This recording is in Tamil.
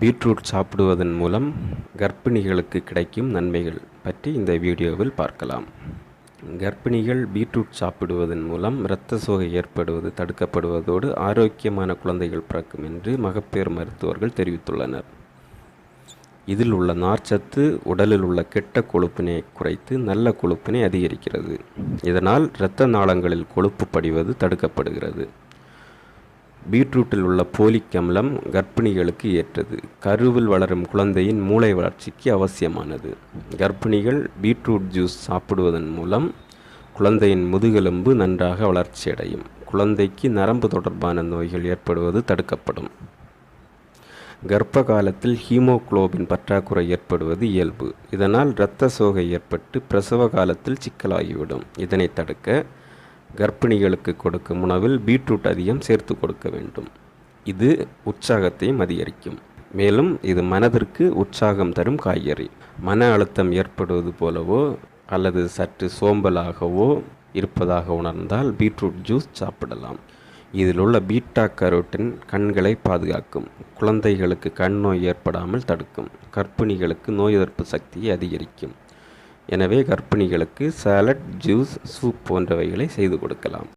பீட்ரூட் சாப்பிடுவதன் மூலம் கர்ப்பிணிகளுக்கு கிடைக்கும் நன்மைகள் பற்றி இந்த வீடியோவில் பார்க்கலாம். கர்ப்பிணிகள் பீட்ரூட் சாப்பிடுவதன் மூலம் இரத்த சோகை ஏற்படுவது தடுக்கப்படுவதோடு ஆரோக்கியமான குழந்தைகள் பிறக்கும் என்று மகப்பேறு மருத்துவர்கள் தெரிவித்துள்ளனர். இதில் உள்ள நார்ச்சத்து உடலில் உள்ள கெட்ட கொழுப்பினை குறைத்து நல்ல கொழுப்பினை அதிகரிக்கிறது. இதனால் இரத்த நாளங்களில் கொழுப்பு படிவது தடுக்கப்படுகிறது. பீட்ரூட்டில் உள்ள போலிக் அமிலம் கர்ப்பிணிகளுக்கு ஏற்றது. கருவில் வளரும் குழந்தையின் மூளை வளர்ச்சிக்கு அவசியமானது. கர்ப்பிணிகள் பீட்ரூட் ஜூஸ் சாப்பிடுவதன் மூலம் குழந்தையின் முதுகெலும்பு நன்றாக வளர்ச்சியடையும். குழந்தைக்கு நரம்பு தொடர்பான நோய்கள் ஏற்படுவது தடுக்கப்படும். கர்ப்ப காலத்தில் ஹீமோகுளோபின் பற்றாக்குறை ஏற்படுவது இயல்பு. இதனால் இரத்த சோகை ஏற்பட்டு பிரசவ காலத்தில் சிக்கலாகிவிடும். இதனை தடுக்க கர்ப்பிணிகளுக்கு கொடுக்கும் உணவில் பீட்ரூட் அதிகம் சேர்த்து கொடுக்க வேண்டும். இது உற்சாகத்தையும் அதிகரிக்கும். மேலும் இது மனதிற்கு உற்சாகம் தரும் காய்கறி. மன அழுத்தம் ஏற்படுவது போலவோ அல்லது சற்று சோம்பலாகவோ இருப்பதாக உணர்ந்தால் பீட்ரூட் ஜூஸ் சாப்பிடலாம். இதில் உள்ள பீட்டா கரோட்டின் கண்களை பாதுகாக்கும். குழந்தைகளுக்கு கண் நோய் ஏற்படாமல் தடுக்கும். கர்ப்பிணிகளுக்கு நோய் எதிர்ப்பு சக்தியை அதிகரிக்கும். எனவே கர்ப்பிணிகளுக்கு சாலட் ஜூஸ் சூப் போன்றவைகளை செய்து கொடுக்கலாம்.